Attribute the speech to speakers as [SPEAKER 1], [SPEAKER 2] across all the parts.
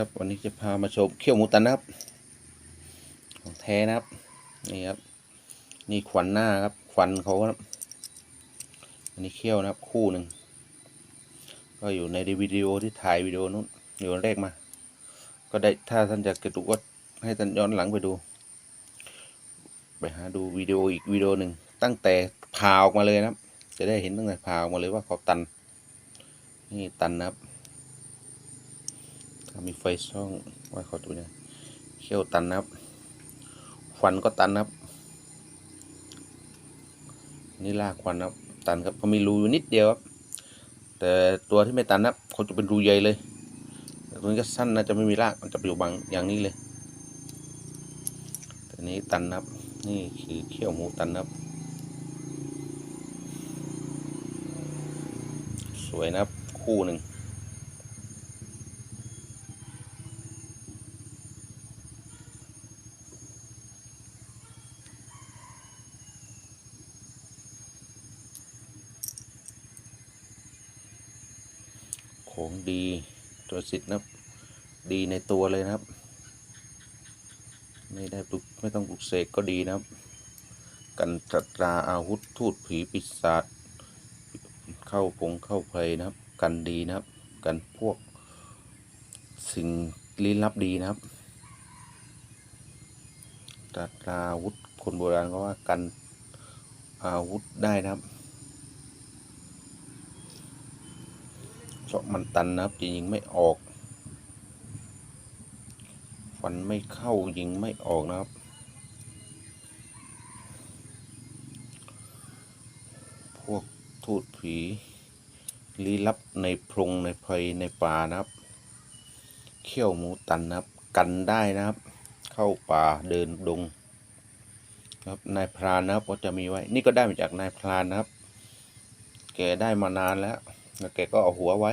[SPEAKER 1] ครับวันนี้จะพามาชมเขี้ยวหมูตันนะครับ ของแท้นะครับ นี่ครับ นี่ขวัญหน้าครับ ขวัญเขาครับ อันนี้เขี้ยวนะครับคู่หนึ่ง ก็อยู่ในวิดีโอที่ถ่ายวิดีโอนู้นอยู่อันแรกมา ก็ได้ถ้าท่านจะกระดูก็ให้ท่านย้อนหลังไปดู ไปหาดูวิดีโออีกวิดีโอหนึ่งตั้งแต่ผ่าออกมาเลยนะครับ จะได้เห็นตั้งแต่ผ่าออกมาเลยว่าเขาตัน นี่ตันนะครับ มีไฟช่องไว้ขาตัวเนี้เขี้ยวตันนะครับฟันก็ตันนะครับ นี่ลากควันนะครับ ตันครับเขามีรูอยู่นิดเดียวครับ แต่ตัวที่ไม่ตันนะครับเขาจะเป็นรูใหญ่เลยตัวนี้ก็สั้นนะจะไม่มีรากมันจะอยู่บางอย่างนี้เลยแต่นี้ตันนะครับ นี่คือเขี้ยวหมูตันนะครับ สวยนะครับคู่หนึ่ง ของดีตัวสิทธิ์นะดีในตัวเลยนะครับ ไม่ได้ปลุกไม่ต้องปลุกเสกก็ดีนะครับ กันตราอาวุธทูตผีปีศาจเข้าพงเข้าเพลนะครับ กันดีนะครับ กันพวกสิ่งลี้ลับดีนะครับตราอาวุธคนโบราณก็ว่ากันอาวุธได้นะครับ เพราะมันตันนะครับจะยิงไม่ออก ฟันไม่เข้ายิงไม่ออกนะครับ พวกทูตผีลี้ลับในพรงในไพรในป่านะครับ เขี้ยวหมูตันนะครับกันได้นะครับ เข้าป่าเดินดงครับนายพรานนะครับก็จะมีไว้ นี่ก็ได้มาจากนายพรานนะครับ แกได้มานานแล้ว แล้วแกก็เอาหัวไว้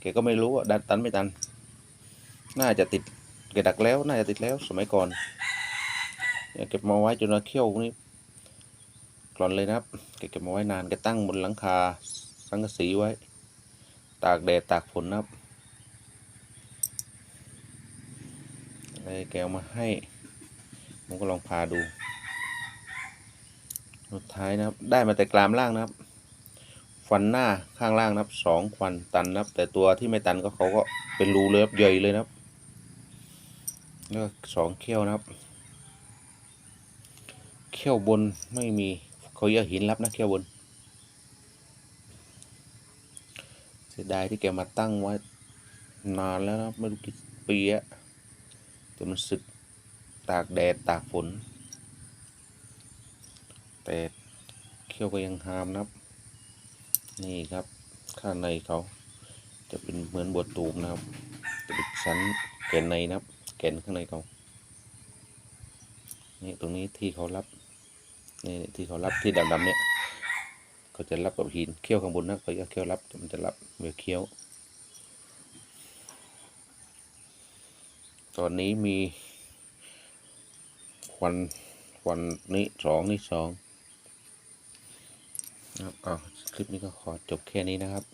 [SPEAKER 1] แกก็ไม่รู้ว่าดันตันไม่ตัน น่าจะติดแกดักแล้วน่าจะติดแล้วสมัยก่อนเนี่ยเก็บมาไว้จนเราเขี้ยวนี้กร่อนเลยนะครับแกเก็บมาไว้นานแกตั้งบนหลังคาสังกะสีไว้ ตากแดดตากฝนนะครับเลยแกเอามาให้ผมก็ลองพาดูสุดท้ายนะครับ ได้มาแต่กรามล่างนะครับ ฟันหน้าข้างล่างนะครับสองฟันตันนะครับ แต่ตัวที่ไม่ตันก็เขาก็เป็นรูเลยครับใหญ่เลยนะครับแล้วสองเขี้ยวนะครับ เขี้ยวบนไม่มีเขาอยากหินรับนะเขี้ยวบน เสียดายที่แกมาตั้งไว้นานแล้วนะไม่รู้กี่ปีอะแต่มันสึกตากแดดตากฝน แต่เขี้ยวก็ยังหามนะครับ นี่ครับข้างในเขาจะเป็นเหมือนบทตูมนะครับจะเป็นชั้นแกนในนะครับ แกนข้างในเขานี่ตรงนี้ที่เขารับนี่ที่เขารับที่ดำๆเนี่ยเขาจะรับกับหินเขี้ยวข้างบนนะเขาจะเขี้ยวรับมันจะรับเมื่อเขี้ยว ตอนนี้มีควันควันนี้สองนี่สอง ครับอ่าคลิปนี้ก็ขอจบแค่นี้นะครับ